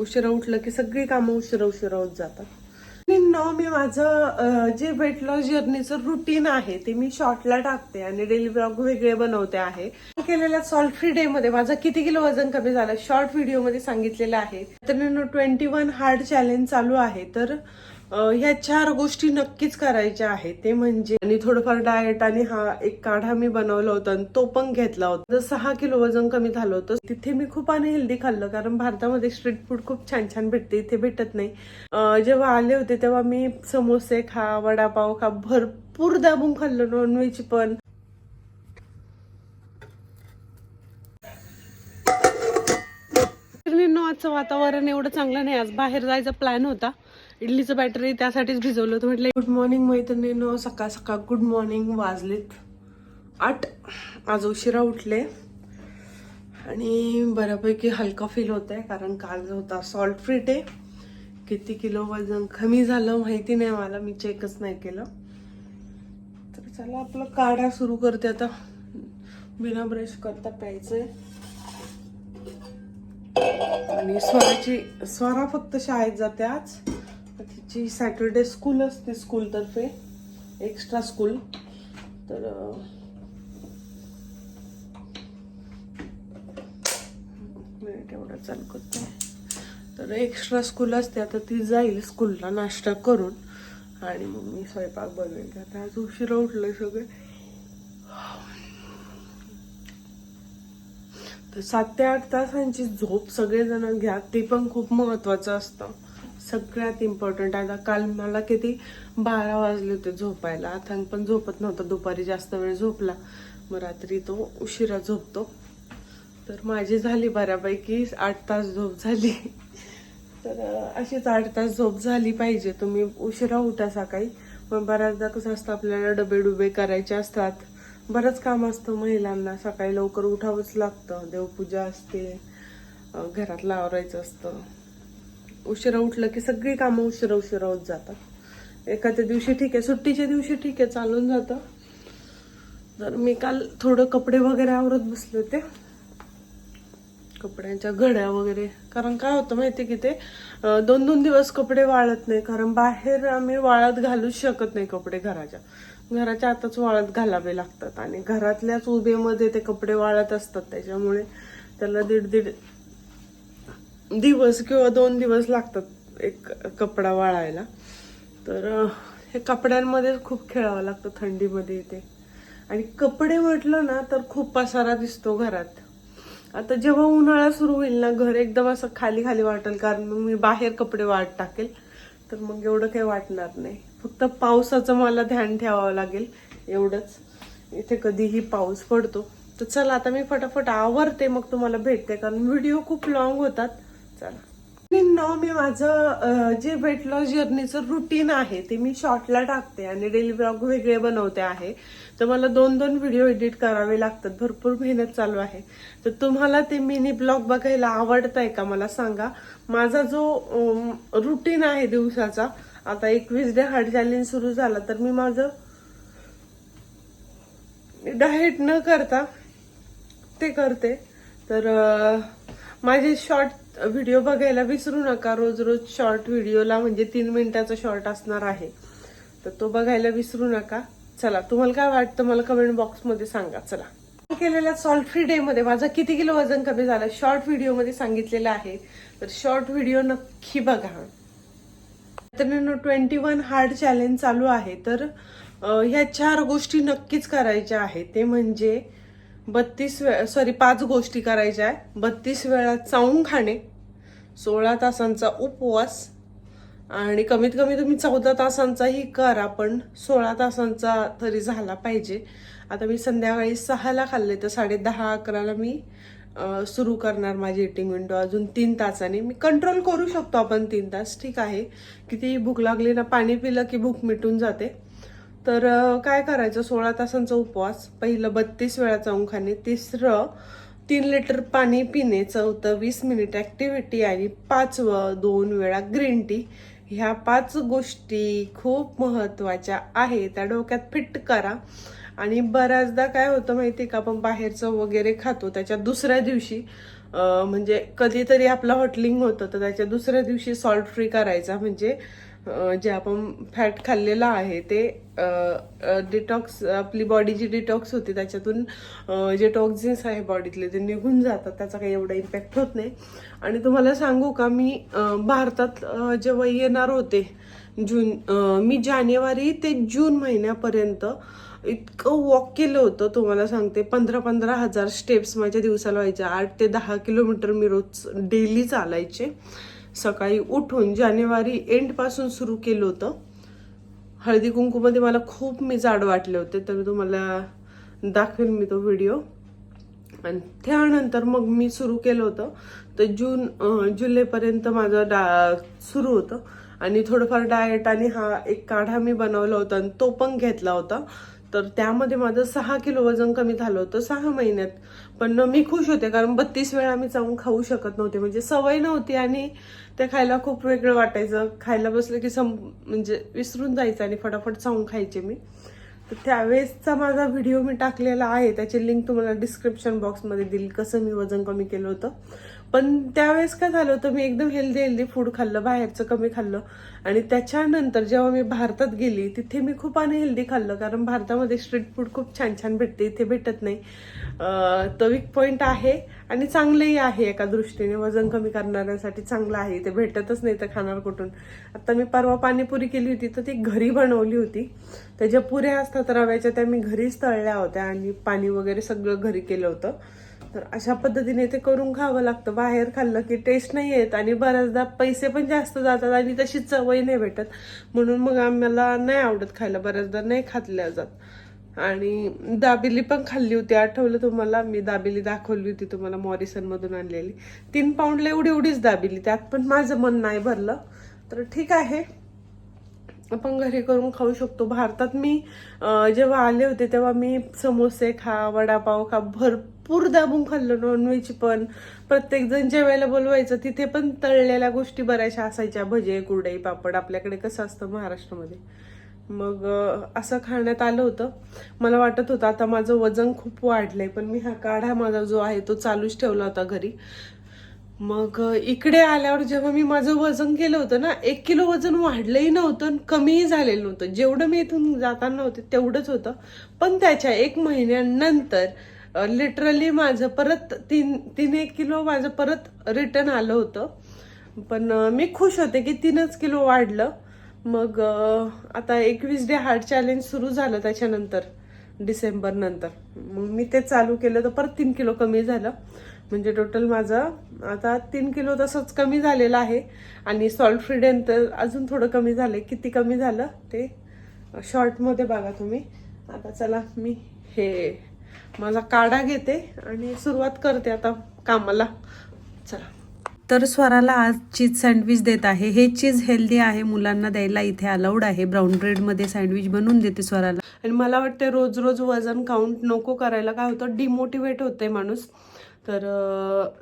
उशिरा उठलं की सगळी कामं उशिरा उशिरा होत जातात. मी माझं जे वेट लॉस जर्नीचं रुटीन आहे ते मी शॉर्टला टाकते आणि डेली ब्लॉग वेगळे बनवते आहे. केलेल्या सॉल्ट फ्री डे मध्ये माझं किती किलो वजन कमी झालं? शॉर्ट व्हिडिओमध्ये सांगितलेलं आहे. तर ट्वेंटी वन हार्ड चॅलेंज चालू आहे. तर ह्या चार गोष्टी नक्कीच करायच्या आहेत. ते म्हणजे आणि थोडंफार डाएट आणि हा एक काढा मी बनवला होता आणि तो पण घेतला होता. जर सहा किलो वजन कमी झालं होतं तिथे मी खूप अनहेल्दी खाल्लं कारण भारतामध्ये स्ट्रीट फूड खूप छान छान भेटते इथे भेटत नाही. जेव्हा आले होते तेव्हा मी समोसे खा वडापाव खा भरपूर दाबून खाल्लं नॉनव्हेज पण. आजचं वातावरण एवढं चांगलं नाही. आज बाहेर जायचा प्लॅन होता. इडलीचं बॅटरी त्यासाठीच भिजवलं होतं. म्हटलं गुड मॉर्निंग मैत्रिणीनो. सकाळ सकाळ गुड मॉर्निंग वाजलेत. आठ आज उशिरा उठले. आणि बऱ्यापैकी हलका फील होत आहे कारण काल जो होता सॉल्ट फ्री डे किती किलो वजन कमी झालं माहिती नाही मला मी चेकच नाही केलं. तर चला आपलं काढा सुरू करते आता. बिना ब्रश करता प्यायचंय. आणि स्वराची स्वरा फक्त शाळेत जाते आज. जी सॅटरडे स्कूल असते स्कूलतर्फे एक्स्ट्रा स्कूल. तर एवढं चालू करते. तर एक्स्ट्रा स्कूल असते आता ती जाईल स्कूलला नाश्ता करून. आणि मग मी स्वयंपाक बनवेल आता आज उशिरा उठलं सगळे. तर सात ते आठ तासांची झोप सगळेजण घ्या. ते पण खूप महत्वाचं असतं. सगळ्यात इम्पॉर्टंट आता काल मला किती बारा वाजले होते झोपायला. आता पण झोपत नव्हता. दुपारी जास्त वेळ झोपला. मग रात्री तो उशिरा झोपतो. तर माझी झाली बऱ्यापैकी आठ तास झोप झाली. तर अशीच आठ तास झोप झाली पाहिजे. तुम्ही उशिरा उठा सकाळी. पण बऱ्याचदा कसं असतं आपल्याला डबे डुबे करायचे असतात. बरंच काम असतं महिलांना. सकाळी लवकर उठावंच लागतं. देवपूजा असते. घरात लावरायचं असतं. उशिरा उठलं की सगळी कामं उशिरा उशिरा होत जातात. एखाद्या दिवशी ठीक आहे सुट्टीच्या दिवशी ठीक आहे चालून जातं. तर मी काल थोडं कपडे वगैरे आवरत बसले होते. कपड्यांच्या घड्या वगैरे. कारण काय होतं माहिती की ते दोन दोन दिवस कपडे वाळत नाही. कारण बाहेर आम्ही वाळत घालूच शकत नाही कपडे घराच्या. घराच्या आताच वाळत घालावे लागतात. आणि घरातल्याच उभेमध्ये ते कपडे वाळत असतात. त्याच्यामुळे त्याला दीड दीड दिवस किंवा दोन दिवस लागतात एक कपडा वाळायला. तर हे कपड्यांमध्ये खूप खेळावं लागतं थंडीमध्ये इथे आणि कपडे म्हटलं ना तर खूप पसारा दिसतो घरात. आता जेव्हा उन्हाळा सुरू होईल ना घर एकदम असं खाली खाली वाटेल कारण मग मी बाहेर कपडे वाट टाकेल तर मग एवढं काही वाटणार नाही. फक्त पावसाचं मला ध्यान ठेवावं लागेल एवढंच. इथे कधीही पाऊस पडतो. तर चला आता मी फटाफट आवरते मग तुम्हाला भेटते कारण व्हिडिओ खूप लॉंग होतात. चला. न मी माझं जे वेट लॉस जर्नीचं रुटीन आहे ते मी शॉर्टला टाकते आणि डेली ब्लॉग वेगळे बनवते आहे. तर मला दोन दोन व्हिडिओ एडिट करावे लागतात. भरपूर मेहनत चालू आहे. तर तुम्हाला ते मिनी ब्लॉग बघायला आवडतंय का मला सांगा. माझा जो रुटीन आहे दिवसाचा आता एकवीस डे हार्ड चॅलेंज सुरू झाला तर मी माझं डाएट न करता ते करते. तर माझे शॉर्ट व्हिडिओ बघायला विसरू नका. रोज रोज शॉर्ट व्हिडिओला म्हणजे तीन मिनिटाचा शॉर्ट असणार आहे. तर तो बघायला विसरू नका. चला तुम्हाला काय वाटतं मला कमेंट बॉक्समध्ये सांगा. चला. केलेल्या सॉल्ट फ्री डे मध्ये माझं किती किलो वजन कमी झालं? शॉर्ट व्हिडिओमध्ये सांगितलेलं आहे. तर शॉर्ट व्हिडिओ नक्की बघा. तर ट्वेंटी वन हार्ड चॅलेंज चालू आहे. तर ह्या चार गोष्टी नक्कीच करायच्या आहेत. ते म्हणजे बत्तीस वेळा सॉरी पाच गोष्टी करायच्या आहे बत्तीस वेळा चावून खाणे. सोळा तासांचा उपवास आणि कमीत कमी तुम्ही चौदा तासांचाही करा पण सोळा तासांचा तरी झाला पाहिजे. आता मी संध्याकाळी सहाला खाल्ले तर साडे दहा अकराला मी सुरू करणार माझी इटिंग विंडो अजून तीन तासाने. मी कंट्रोल करू शकतो आपण तीन तास ठीक आहे. किती भूक लागली ना पाणी पिलं की भूक मिटून जाते. तर काय करायचं? सोळा तासांचा उपवास. पहिलं बत्तीस वेळा चावून तिसरं तीन लिटर पाणी पिणे चौथं वीस मिनिट ॲक्टिव्हिटी आणि पाचवं दोन वेळा ग्रीन टी ह्या पाच गोष्टी खूप महत्त्वाच्या आहे त्या डोक्यात फिट करा. आणि बऱ्याचदा काय होतं माहिती का आपण बाहेरचं वगैरे खातो त्याच्या दुसऱ्या दिवशी म्हणजे कधीतरी आपलं हॉटलिंग होतं तर त्याच्या दुसऱ्या दिवशी सॉल्ट फ्री करायचा. म्हणजे जे आपण फॅट खाल्लेलं आहे ते डिटॉक्स आपली बॉडी जी डिटॉक्स होती त्याच्यातून जे टॉक्झिन्स आहे बॉडीतले ते निघून जातात त्याचा काही एवढा इम्पॅक्ट होत नाही. आणि तुम्हाला सांगू का मी भारतात जेव्हा येणार होते जून मी जानेवारी ते जून महिन्यापर्यंत इतकं वॉक केलं होतं तुम्हाला सांगते पंधरा पंधरा हजार स्टेप्स माझ्या दिवसाला व्हायच्या आठ ते दहा किलोमीटर मी रोज डेली चालायचे. सकाळी उठून जानेवारी एंडपासून सुरू केलं होतं. हळदी कुंकूमध्ये मला खूप मी जाड वाटले होते तर तुम्हाला दाखवेन मी तो व्हिडिओ आणि त्यानंतर मग मी सुरू केलं होतं. तर जून जुलैपर्यंत माझं डा सुरू होतं. आणि थोडंफार डाएट आणि हा एक काढा मी बनवला होता आणि तो पण घेतला होता. तर त्यामध्ये माझं सहा किलो वजन कमी झालं होतं सहा महिन्यात. पण मी खुश होते कारण बत्तीस वेळा मी चावून खाऊ शकत नव्हते. म्हणजे सवय नव्हती आणि ते खायला खूप वेगळं वाटायचं. खायला बसलं की सम म्हणजे विसरून जायचं आणि फटाफट चावून खायचे मी. तर त्यावेळेसचा माझा व्हिडिओ मी टाकलेला आहे. त्याची लिंक तुम्हाला डिस्क्रिप्शन बॉक्समध्ये देईल कसं मी वजन कमी केलं होतं. पण त्यावेळेस काय झालं होतं मी एकदम हेल्दी हेल्दी फूड खाल्लं बाहेरचं कमी खाल्लं. आणि त्याच्यानंतर जेव्हा मी भारतात गेली तिथे मी खूप अनहेल्दी खाल्लं कारण भारतामध्ये स्ट्रीट फूड खूप छान छान भेटते इथे भेटत नाही. तो वीक पॉईंट आहे आणि चांगलंही आहे एका दृष्टीने. वजन कमी करणाऱ्यांसाठी चांगलं आहे. ते भेटतच नाही तर खाणार कुठून. आता मी परवा पाणीपुरी केली होती तर ती घरी बनवली होती. त्याच्या पुऱ्या असतात रव्याच्या त्या मी घरीच तळल्या होत्या आणि पाणी वगैरे सगळं घरी केलं होतं. तर अशा पद्धतीने ते करून खावं लागतं. बाहेर खाल्लं की टेस्ट नाही येत आणि बऱ्याचदा पैसे पण जास्त जातात आणि तशी चवही नाही भेटत. म्हणून मग आम्हाला नाही आवडत खायला. बऱ्याचदा नाही खातल्या जात. आणि दाबिली पण खाल्ली होती. आठवलं तुम्हाला? मी दाबिली दाखवली होती तुम्हाला मॉरिसन मधून आणलेली. तीन पाऊंडला एवढी एवढीच दाबिली. त्यात पण माझं मन नाही भरलं. तर ठीक आहे. आपण घरी करून खाऊ शकतो. भारतात मी जेव्हा आले होते तेव्हा मी समोसे खा वडापाव खा भरपूर दाबून खाल्लं. नॉनव्हेज पण. प्रत्येक जण जेवायला बोलवायचं तिथे पण तळलेल्या गोष्टी बऱ्याचशा असायच्या. भजे कुरडई पापड. आपल्याकडे कसं असतं महाराष्ट्रामध्ये. मग असं खाण्यात आलं होतं. मला वाटत होतं आता माझं वजन खूप वाढलंय पण मी हा काढा माझा जो आहे तो चालूच ठेवला होता घरी. मग इकडे आल्यावर जेव्हा मी माझं वजन केलं होतं ना एक किलो वजन वाढलंही नव्हतं आणि कमीही झालेलं नव्हतं. जेवढं मी इथून जाताना होते तेवढंच होतं. पण त्याच्या एक महिन्यानंतर लिटरली माझं परत तीन तीन एक किलो माझं परत रिटर्न आलं होतं. पण मी खुश होते की तीनच किलो वाढलं. मग आता एकवीस डे हार्ट चॅलेंज सुरू झालं त्याच्यानंतर डिसेंबर नंतर. मग मी ते चालू केलं तर परत तीन किलो कमी झालं. म्हणजे टोटल माझं आता तीन किलो तसंच कमी झालेलं आहे. आणि सॉल्ट फ्री नंतर अजून थोडं कमी झालं किती कमी झालं ते शॉर्टमध्ये बघा तुम्ही. आता चला मी हे माझा काढा घेते आणि सुरुवात करते आता कामाला. चला. तर स्वराला आज चीज सँडविच देत आहे. हे चीज हेल्दी आहे मुलांना द्यायला इथे अलाउड आहे. ब्राऊन ब्रेडमध्ये सँडविच बनवून देते स्वराला. आणि मला वाटते रोज रोज वजन काउंट नको करायला. काय होतं डिमोटिवेट होते माणूस. तर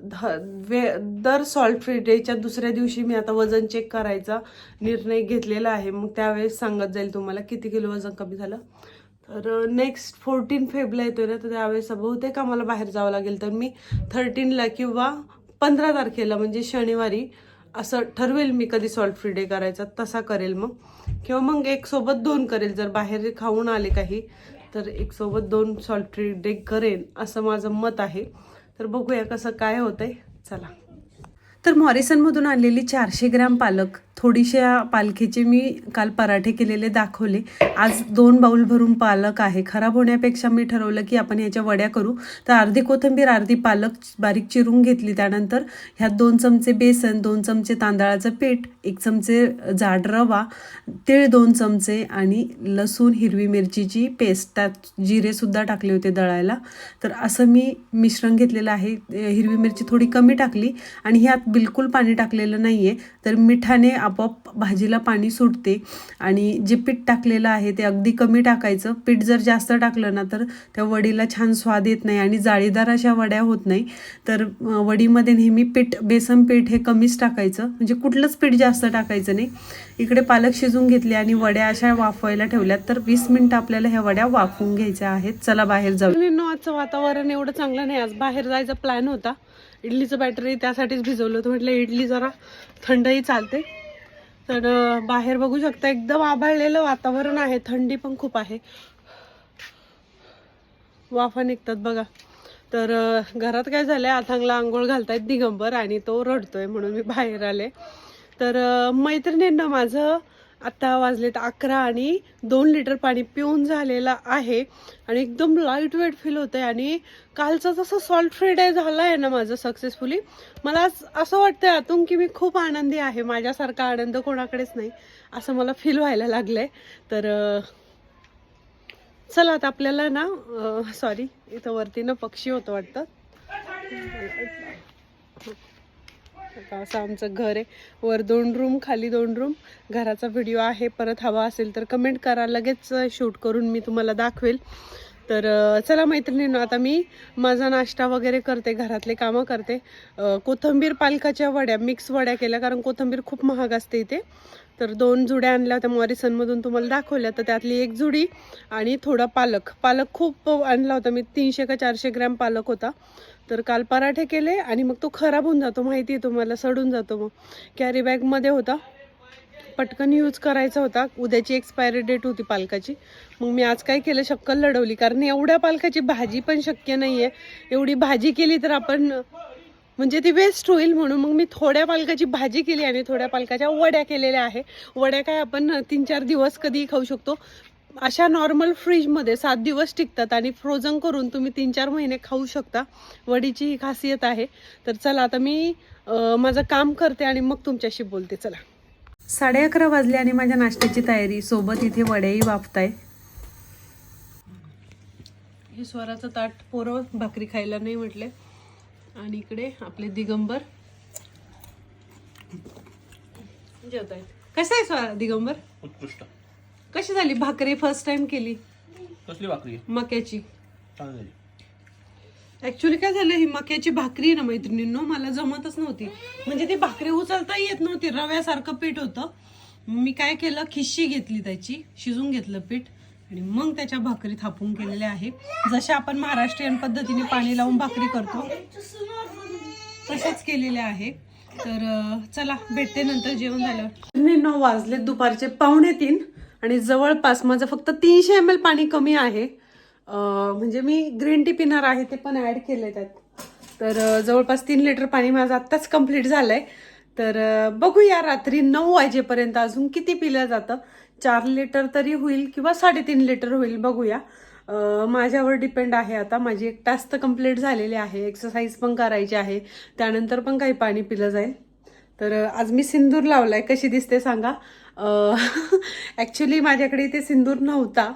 ध- वे दर सॉल्ट फ्री डेच्या दुसऱ्या दिवशी मी आता वजन चेक करायचा निर्णय घेतलेला आहे. मग त्यावेळेस सांगत जाईल तुम्हाला किती किलो वजन कमी झालं. तर नेक्स्ट फोर्टीन फेबला येतोय ना तर त्यावेळेस बहुतेक आम्हाला बाहेर जावं लागेल. तर मी थर्टीनला किंवा पंधरा तारखेला म्हणजे शनिवारी असं ठरवेल मी कधी सॉल्ट फ्री डे करायचा तसा करेल मग. किंवा मग एक सोबत दोन करेल जर बाहेर खाऊन आले काही तर एक सोबत दोन सॉल्ट फ्री डे करेन असं माझं मत आहे. तर बघूया कसं काय होतंय. चला. तर मॉरिसनमधून आणलेली चारशे ग्रॅम पालक थोडीशा पालखीचे मी काल पराठे केलेले दाखवले. आज दोन बाऊल भरून पालक आहे. खराब होण्यापेक्षा मी ठरवलं की आपण ह्याच्या वड्या करू. तर अर्धी कोथिंबीर अर्धी पालक बारीक चिरून घेतली. त्यानंतर ह्यात दोन चमचे बेसन दोन चमचे तांदळाचं पीठ एक चमचे जाड रवा तीळ दोन चमचे आणि लसूण हिरवी मिरचीची पेस्ट. त्यात जिरेसुद्धा टाकले होते दळायला. तर असं मी मिश्रण घेतलेलं आहे. हिरवी मिरची थोडी कमी टाकली आणि ह्यात बिलकुल पाणी टाकलेलं नाही आहे तर मिठाने आपोआप भाजीला पाणी सुटते आणि जे पीठ टाकलेलं आहे ते अगदी कमी टाकायचं. पीठ जर जास्त टाकलं ना तर त्या वडीला छान स्वाद येत नाही आणि जाळीदार अशा वड्या होत नाही. तर वडीमध्ये नेहमी पीठ बेसन पीठ हे कमीच टाकायचं. म्हणजे कुठलंच पीठ जास्त टाकायचं नाही. इकडे पालक शिजून घेतले आणि वड्या अशा वाफवायला ठेवल्यात. तर वीस मिनिटं आपल्याला ह्या वड्या वाफवून घ्यायच्या आहेत. चला बाहेर जाऊ. आजचं वातावरण एवढं चांगलं नाही. आज बाहेर जायचा प्लॅन होता. इडलीचं बॅटरी त्यासाठीच भिजवलं होतं. म्हटलं इडली जरा थंडही चालते. तर बाहेर बघू शकता एकदम आभाळलेलं वातावरण आहे. थंडी पण खूप आहे. वाफा निघतात बघा. तर घरात काय झालंय? आथांगला आंघोळ घालतायत दिगंबर आणि तो रडतोय म्हणून मी बाहेर आले. तर मैत्रिणींना माझं आत्ता वाजलेत अकरा आणि दोन लिटर पाणी पिऊन झालेलं आहे. आणि एकदम लाइट वेट फील होतंय. आणि कालचं जसं सॉल्ट फ्री डे झालं आहे ना माझं सक्सेसफुली मला असं वाटतं आतून की मी खूप आनंदी आहे. माझ्यासारखा आनंद कोणाकडेच नाही असं मला फील व्हायला लागलं आहे तर चला आता आपल्याला ना सॉरी इथं वरती ना पक्षी होतं वाटतं. असं आमचं घर आहे. वर दोन रूम खाली दोन रूम घराचा व्हिडिओ आहे. परत हवा असेल तर कमेंट करा. लगेच शूट करून मी तुम्हाला दाखवेल. तर चला मैत्रिणींनो आता मी माझा नाश्ता वगैरे करते. घरातले कामं करते. कोथंबीर कोथिंबीर पालकाच्या वड्या मिक्स वड्या केल्या. कारण कोथिंबीर खूप महाग असते इथे. तर दोन जुड्या आणल्या होत्या मॉरिसनमधून तुम्हाला दाखवल्या. तर त्यातली एक जुडी आणि थोडा पालक. पालक खूप आणला होता मी. तीनशे का चारशे ग्रॅम पालक होता. तर काल पराठे केले आणि मग तो खराब होऊन जातो माहिती आहे तुम्हाला सडून जातो मग. कॅरी बॅगमध्ये होता. पटकन यूज करायचा होता. उद्याची एक्सपायरी डेट होती पालकाची. मग मी आज काय केलं शक्कल लढवली. कारण एवढ्या पालकाची भाजी पण शक्य नाही आहे एवढी भाजी केली तर आपण म्हणजे ती वेस्ट होईल म्हणून मग मी थोड्या पालकाची भाजी केली आणि थोड्या पालकाच्या वड्या केलेल्या आहे. वड्या काय आपण तीन चार दिवस कधीही खाऊ शकतो. अशा नॉर्मल फ्रीजमध्ये सात दिवस टिकतात आणि फ्रोझन करून तुम्ही तीन चार महिने खाऊ शकता. वडीची ही खासियत आहे. तर चला आता मी माझं काम करते आणि मग तुमच्याशी बोलते. चला. साडे अकरा वाजले आणि माझ्या नाश्त्याची तयारी. सोबत इथे वड्याही वापताय हे स्वराचं ताट पोरं भाकरी खायला नाही म्हटले. आणि इकडे आपले दिगंबर. जेवत आहेत कसं आहे स्वरा दिगंबर? उत्कृष्ट. कशी झाली भाकरी फर्स्ट टाइम केली? कसली भाकरी? मक्याची. छान झाली. ऍक्च्युली काय झालं ही मक्याची भाकरी आहे ना मैत्रिणींनो मला जमतच नव्हती. म्हणजे ती भाकरी उचलता येत नव्हती रव्यासारखं पीठ होतं. मी काय केलं खिशी घेतली त्याची शिजून घेतलं पीठ आणि मग त्याच्या भाकरी थापून केलेल्या आहे. जशा आपण महाराष्ट्रीयन पद्धतीने पाणी लावून भाकरी करतो तशाच केलेल्या आहे. तर चला भेटते नंतर जेवण झाल्यावर. नऊ वाजले दुपारचे पावणे तीन. आणि जवळपास माझं फक्त तीनशे एम एल पाणी कमी आहे. म्हणजे मी ग्रीन टी पिणार आहे ते पण ॲड केले त्यात. तर जवळपास तीन लिटर पाणी माझं आत्ताच कंप्लीट आहे तर बघूया रात्री नऊ वाजेपर्यंत अजून किती पिलं जातं. चार लिटर तरी होईल किंवा साडेतीन लिटर होईल बघूया. माझ्यावर डिपेंड आहे आता. माझी एक टास्क कंप्लीट झालेली आहे. एक्सरसाइज पण करायची आहे. त्यानंतर पण काही पाणी पिलं जाईल. तर आज मी सिंदूर लावलाय. कशी दिसते सांगा? ॲक्च्युली माझ्याकडे इथे सिंदूर नव्हता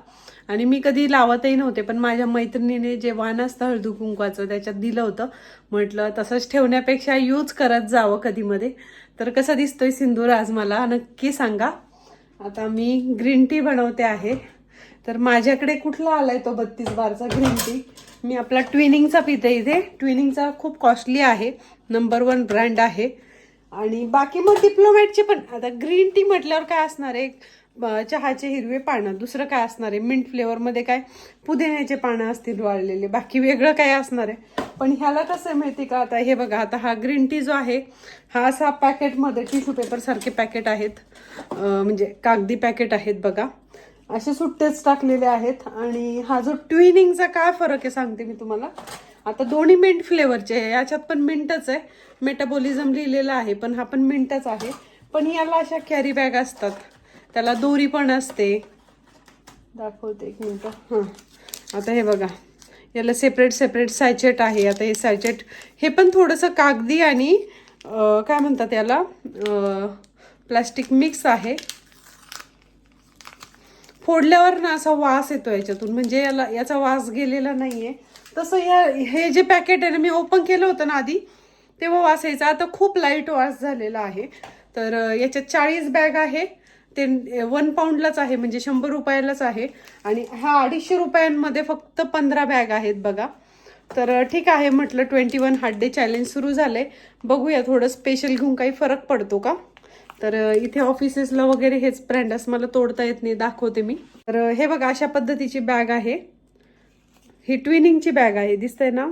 आणि मी कधी लावतही नव्हते पण माझ्या मैत्रिणीने जे वाण असतं हळदू कुंकवाचं त्याच्यात दिलं होतं. म्हटलं तसंच ठेवण्यापेक्षा यूज करत जावं कधीमध्ये. तर कसा दिसतोय सिंदूर आज मला? नक्की सांगा. आता मी ग्रीन टी बनवते आहे. तर माझ्याकडे कुठला आलाय तो बत्तीस बारचा ग्रीन टी? मी आपला ट्विनिंगचा पिते इथे. ट्विनिंगचा खूप कॉस्टली आहे. नंबर वन ब्रँड आहे. आणि बाकी मग डिप्लोमॅटचे पण आता ग्रीन टी म्हटल्यावर काय असणार आहे? चहाचे हिरवे पानं दुसरं काय असणार आहे? मिंट फ्लेवरमध्ये काय? पुदिन्याचे पानं असतील वाळलेले बाकी वेगळं काय असणार आहे? पण ह्याला कसं आहे माहिती का? आता हे बघा आता हा ग्रीन टी जो आहे हा असा पॅकेटमध्ये टिश्यू पेपरसारखे पॅकेट आहेत. म्हणजे कागदी पॅकेट आहेत बघा. असे सुट्टेच टाकलेले आहेत. आणि हा जो ट्विनिंगचा काय फरक आहे सांगते मी तुम्हाला. आता दोन्ही मिंट फ्लेवरचे आहे याच्यात पण मिंटच आहे. मेटाबॉलिझम लिहिलेला आहे पण हा पण मिंटच आहे. पण याला अशा कॅरी बॅग असतात. त्याला दोरी पण असते. दाखवते एक मिनटं. हां. आता हे बघा. याला सेपरेट सेपरेट सॅचेट आहे. आता हे सॅचेट हे पण थोडंसं कागदी आणि काय म्हणतात याला? प्लास्टिक मिक्स आहे. फोडल्यावर ना असा वास येतो याच्यातून. म्हणजे याला याचा वास गेलेला नाही आहे तसं या हे जे पॅकेट आहे ना मी ओपन केलं होतं ना आधी तेव्हा वास यायचा आता खूप लाइट वास झालेला आहे. तर याच्यात चाळीस बॅग आहे. ते वन पाऊंडलाच आहे म्हणजे शंभर रुपयालाच आहे. आणि हा अडीचशे रुपयांमध्ये फक्त पंधरा बॅग आहेत बघा. तर ठीक आहे म्हटलं twenty one hard day challenge सुरू झालंय. बघूया थोडं स्पेशल घेऊन काही फरक पडतो का? तर इथे ऑफिसेसला वगैरे हेच ब्रँड असं मला तोडता येत नाही दाखवते मी. तर हे बघा अशा पद्धतीची बॅग आहे. ही ट्विनिंगची बॅग आहे दिसतंय ना?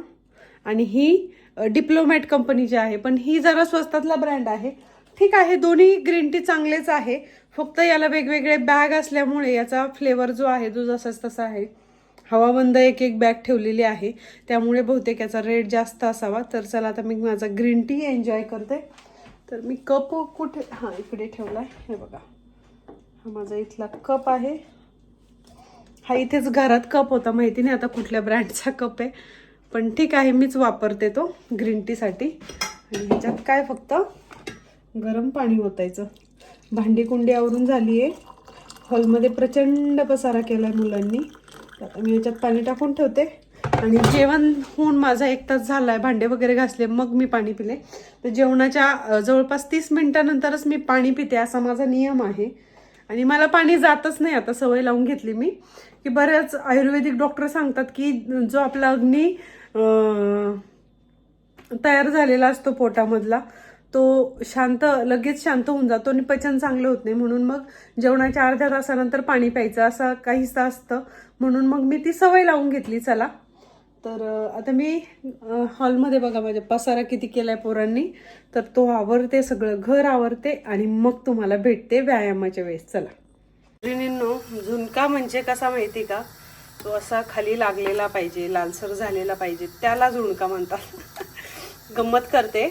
आणि ही डिप्लोमॅट कंपनीची आहे पण ही जरा स्वस्तातला ब्रँड आहे. ठीक आहे दोन्ही ग्रीन टी चांगलेच आहे. फक्त याला वेगवेगळे बॅग असल्यामुळे याचा फ्लेवर जो आहे तो जसाच तसा आहे. हवाबंद एक एक बॅग ठेवलेली आहे. त्यामुळे बहुतेक याचा रेट जास्त असावा. तर चला आता मी माझा ग्रीन टी एन्जॉय करते. तर मी कप कुठे हां इकडे ठेवला आहे हे बघा. हा माझा इथला कप आहे. हा इथेच घरात कप होता. माहिती नाही आता कुठल्या ब्रँडचा कप आहे. पण ठीक आहे मीच वापरते तो ग्रीन टीसाठी आणि ह्याच्यात काय फक्त गरम पाणी ओतायचं. भांडी कुंडी आवरून झाली आहे हॉलमध्ये प्रचंड पसारा केला आहे मुलांनी आता मी याच्यात पाणी टाकून ठेवते. आणि जेवण होऊन माझा एक तास झाला आहे भांडे वगैरे घासले मग मी पाणी पिले. तर जेवणाच्या जवळपास तीस मिनटानंतरच मी पाणी पिते असा माझा नियम आहे. आणि मला पाणी जातच नाही आता सवय लावून घेतली मी. की बऱ्याच आयुर्वेदिक डॉक्टर सांगतात की जो आपला अग्नी तयार झालेला असतो पोटामधला. तो शांत लगेच शांत होऊन जातो आणि पचन चांगलं होत नाही. म्हणून मग जेवणाच्या अर्ध्या तासानंतर पाणी प्यायचं. असा काहीसं असतं. म्हणून मग मी ती सवय लावून घेतली. चला. तर आता मी हॉलमध्ये बघा माझ्या पसारा किती केलाय पोरांनी. तर तो आवरते सगळं घर आवरते आणि मग तुम्हाला भेटते व्यायामाच्या वेळेस. चला. मैत्रिणींनो झुणका म्हणजे कसा माहिती का? तो असा खाली लागलेला पाहिजे लालसर झालेला पाहिजे त्याला झुणका म्हणतात. गंमत करते.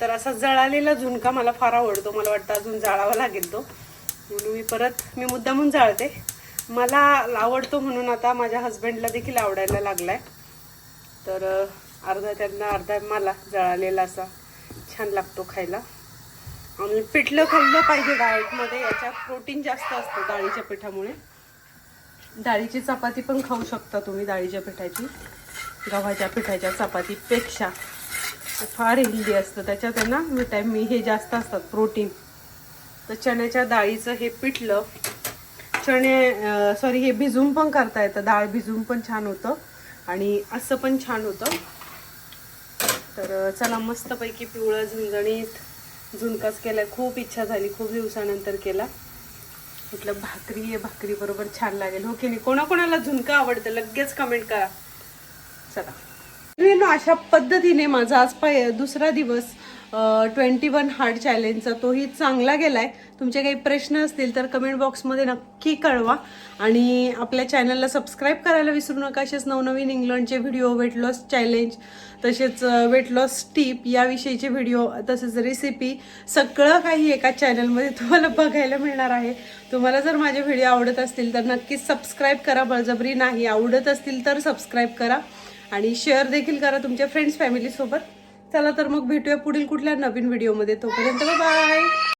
तर असा जळालेला झुणका मला फार आवडतो. मला वाटतं अजून जाळावा लागेल तो. म्हणून मी परत मी मुद्दामून जाळते. मला आवडतो म्हणून आता माझ्या हस्बंडला देखील आवडायला लागलाय. तर अर्धा त्यांना अर्धा मला जळालेला असा छान लागतो खायला. आणि पिठलं खाल्लं पाहिजे डाएटमध्ये याच्यात प्रोटीन जास्त असतं डाळीच्या पिठामुळे. डाळीची चपाती पण खाऊ शकता तुम्ही डाळीच्या पिठाची. गव्हाच्या पिठाच्या चपातीपेक्षा फार हेल्दी असतं. त्याच्यात आहे ना विटॅमिन e हे जास्त असतात प्रोटीन तर चण्याच्या डाळीचं हे पिठलं चणे सॉरी हे भिजून पण करता येतं. डाळ भिजून पण छान होतं आणि असं पण छान होतं. तर चला मस्तपैकी पिवळं झुंजणीत झुणकाच केला खूप इच्छा झाली खूप दिवसानंतर केला. म्हटलं भाकरी आहे भाकरी बरोबर छान लागेल. हो की नाही? कोणाकोणाला झुणका आवडतं लगेच कमेंट करा. चला. अशा पद्धतीने माझा आज पाय दुसरा दिवस ट्वेंटी वन हार्ड चॅलेंजचा तोही चांगला गेलाय. तुमचे काही प्रश्न असतील तर कमेंट बॉक्समध्ये नक्की कळवा. आणि आपल्या चॅनलला सबस्क्राईब करायला विसरू नका. असेच नवनवीन इंग्लंडचे व्हिडिओ वेट लॉस चॅलेंज तसेच वेट लॉस टीप याविषयीचे व्हिडिओ तसेच रेसिपी सगळं काही एका चॅनलमध्ये तुम्हाला बघायला मिळणार आहे. तुम्हाला जर माझे व्हिडिओ आवडत असतील तर नक्कीच सबस्क्राईब करा. बळजबरी नाही. आवडत असतील तर सबस्क्राईब करा. आणि शेअर देखील करा तुमच्या फ्रेंड्स फॅमिलीसोबत चला तर मग भेटूया पुढील कुठल्या नवीन व्हिडिओमध्ये तोपर्यंत बाय